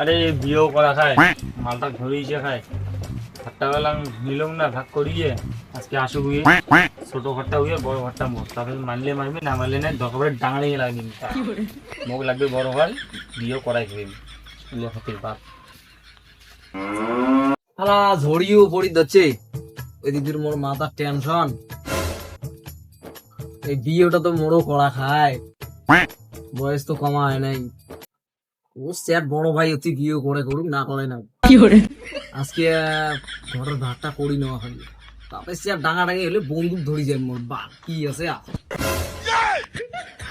আরে বিয়েও করা খায়। মালটা ধরিয়েছে খায়। ঘরটা বেলাম নিলাম না ভাগ করিয়ে আজকে আসুক হুয়ে ছোট ঘরটা হুয়ে বড় ঘরটা মোট তারপরে মানলে মারবি না মানলে না দরকার ডাঙাড়ি লাগবে। মুখ লাগবে বড় ঘর বিয়েও করাই ফেলবি হতির বাপ শালা ঝড়িও পড়ি যাচ্ছে ওই দিদির মোর মাথার টেনশন এই বিয়েটা তো মোরও করা খায়। বয়স তো কমা হয় নাই। ও স্যার বড় ভাই অতি বিয়ে করে করুক না করে না। আজকে ঘরের ভাতটা করি নেওয়া হয় তারপরে স্যার ডাঙা ডাঙি হলে বন্দুক ধরি যায় মোর বা কি আছে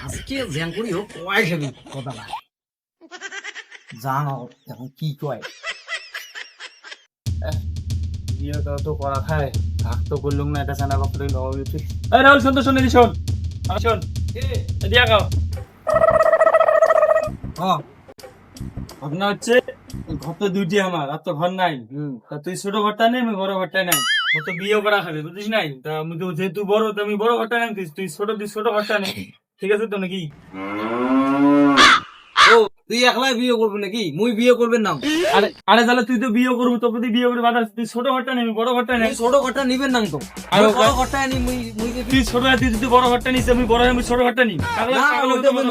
আজকে জ্যাং করি হোক কয় খাবি কথা না জানো এখন কি কয়। বিয়েটা তো করা খায় ভাগ তো করলুম না এটা চানা বাপরে লওয়া উচিত এই রাহুল শোন তো শোন এদিকে শোন। শোন এদিকে খাও হ্যাঁ ঘটনা হচ্ছে ঘর তো দুইটি আমার আর তো ঘর নাই। তা তুই ছোট ঘরটা নেই আমি বড় ঘরটা নাই ও তো বিয়ে করা হবে বুঝিস নাই? তা আমি তো যেহেতু বড় তো আমি বড় ঘরটা নাই তুই ছোট তুই ছোট ঘরটা নেই ঠিক আছে তো নাকি? ও তুই একলাই বিয়ে করবি নাকি? মুই বিয়ে করবেন না। আরে আরে তাহলে তুই তো বিয়ে করবি তোকে তুই বিয়ে করে বাধা তুই ছোট ঘরটা আমি বড় ঘরটা তুই ছোট ঘরটা নিবেন না তো। আর বড় ঘরটা আনি মুই মুই তুই ছোট তুই যদি বড় ঘরটা নিস আমি বড় আমি ছোট ঘরটা না না।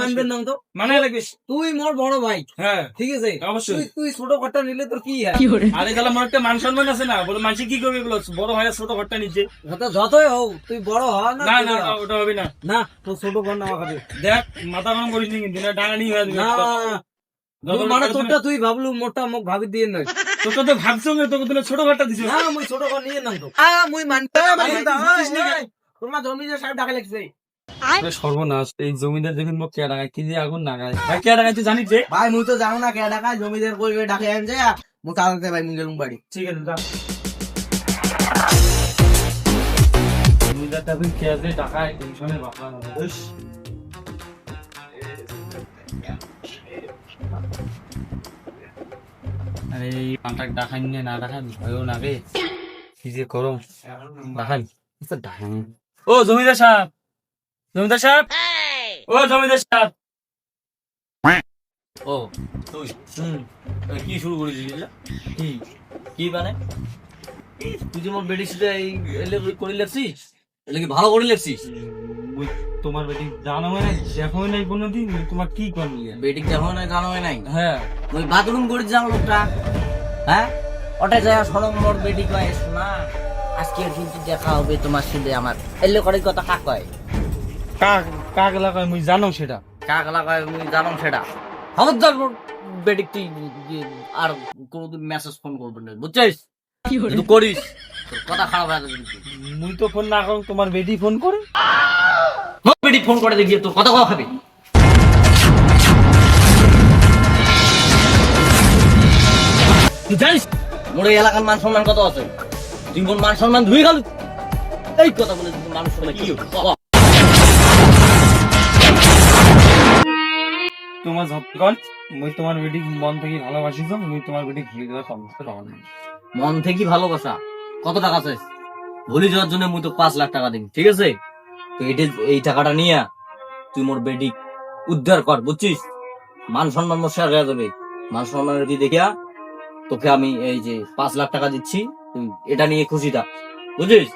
মানবেন না তো। মানে লাগবে। তুই মোর বড় ভাই। হ্যাঁ ঠিক আছে? অবশ্যই। তুই তুই ছোট ঘরটা নিলে তোর কি হয়? আরে তাহলে আমার একটা মান সম্মান আছে না? বলে মানুষ কি করবে এগুলো বড় হয় ছোট ঘরটা নিচ্ছে যত যতই হোক তুই বড় হ না না না ওটা হবে না। না তোর ছোট ঘর নেওয়া খাবে দেখ মাথা গরম করিস নি কিন্তু না ডাঙানি হয়ে যাবে। না মানে তোরটা তুই ভাবলু মোটা মুখ ভাবি দিয়ে নয় তোকে তো ভাবছ না, তোকে তো ছোট ঘরটা দিছে। না মুই ছোট ঘর নিয়ে নাম তো। আ মুই মানতে তোমার জমিদার সাহেব ডাকা লাগছে। সর্বনাশ এই জমিদার দেখুন মোক কে ডাকায় কি যে আগুন নাগায় ভাই কে ডাকায় তুই জানিস ভাই মুই তো জানো না কে ডাকা জমিদার কইবে ডাকে আন যায় মুই কালকে ভাই মুই গেলুম বাড়ি। ঠিক আছে যা। জমিদারটা তুই কে আছে টাকায় টেনশনের বাপা আরে কন্ট্রাক্ট না না ভয়ও লাগে। কি যে করো দেখাই আচ্ছা, ও জমিদার সাহেব! জমিদার সাহেব! ও জমিদার সাহেব! ও তুই কি শুরু এটা? কি? কি মানে? তুই যে মোর বেডিসিটা এই করে লেখছিস? এলে কি ভালো করে লেখছিস? ওই তোমার বেটি জানো হয় না দেখো হয় নাই কোনোদিন? তোমার কি করবি বেডি দেখো না জানো নাই? হ্যাঁ। ওই বাথরুম করে যাও লোকটা। হ্যাঁ? ওটা যায় মোর বেডি কয় শোনা আজকে কিন্তু দেখা হবে তোমার সাথে আমার। এলে করে কথা কাক কয়? কাক কাক লাগায় মুই জানো সেটা। কাক লাগায় মুই জানো সেটা। খবরদার বেডি তুই আর কোনোদিন মেসেজ ফোন করবি না বুঝছিস? কিন্তু করিস। কথা খারাপ হয়ে যাবে মুই তো ফোন না করো তোমার বেটি ফোন করে। বেডি ফোন করে দেখি তোর কথা কওয়া খাবি? তুই জানিস মোর এলাকার মান সম্মান কত আছে? তুই মান সম্মান ধুই গেল। এই কথা বলে মানুষ কি হবে? তোমার মুই তোমার বেটি মন থেকে ভালোবাসি তো মুই তোমার বেটি দেওয়ার সমস্ত মন থেকে ভালোবাসা? কত টাকা চাই ভুলি যাওয়ার জন্য মুই তো পাঁচ লাখ টাকা দিন ঠিক আছে? তো এটি এই টাকাটা নিয়ে তুই মোর বেডি উদ্ধার কর, বুঝছিস? মান সম্মান মোর শেয়ার হয়ে যাবে। মান সম্মান রেডি দেখিয়া তোকে আমি এই যে পাঁচ লাখ টাকা দিচ্ছি, তুই এটা নিয়ে খুশি থাক বুঝছিস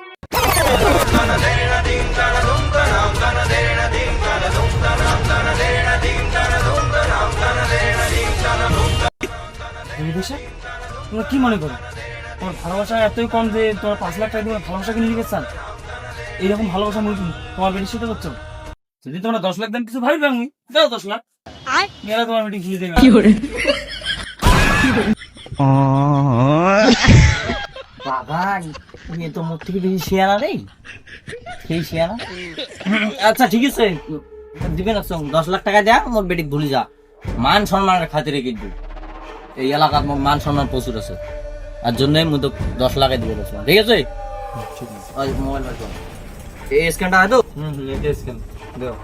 তোমরা কি মনে করো তোমার ভালোবাসা এতই কম যে তোমার পাঁচ লাখ টাকা দিয়ে ভালোবাসা নিয়ে চান এইরকম ভালোবাসা মুই তোমার বেটির সাথে করছ? যদি তোমরা দশ লাখ দেন কিছু ভাবি আমি দাও দশ লাখ। মেয়েরা তোমার বেটি ঘুরে দেবে। বাবা তুমি তো মোর থেকে বেশি শেয়ারা রে। সেই শেয়ারা আচ্ছা ঠিক আছে। দিবে না সঙ্গ দশ লাখ টাকা দেয়া মোর বেটি ভুলে যা। মান সম্মানের খাতিরে কিন্তু। এই এলাকার মান সম্মান প্রচুর আছে। আর জন্যই মুই তো দশ লাখে দিবে দশ লাখ। ঠিক আছে? মোবাইল কর এই স্ক্যানটা হয় তো। হুম হুম এটা স্ক্যান দেও।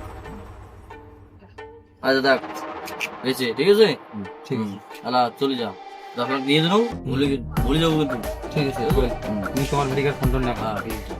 আচ্ছা দেখ। হয়েছে ঠিক আছে? ঠিক আছে। আলা চলে যা। দশ মিনিট দিয়ে দিলাম ভুলে ভুলে যাব কিন্তু। ঠিক আছে। তুমি তোমার বেটিকে ফোন টোন না হ্যাঁ ঠিক আছে।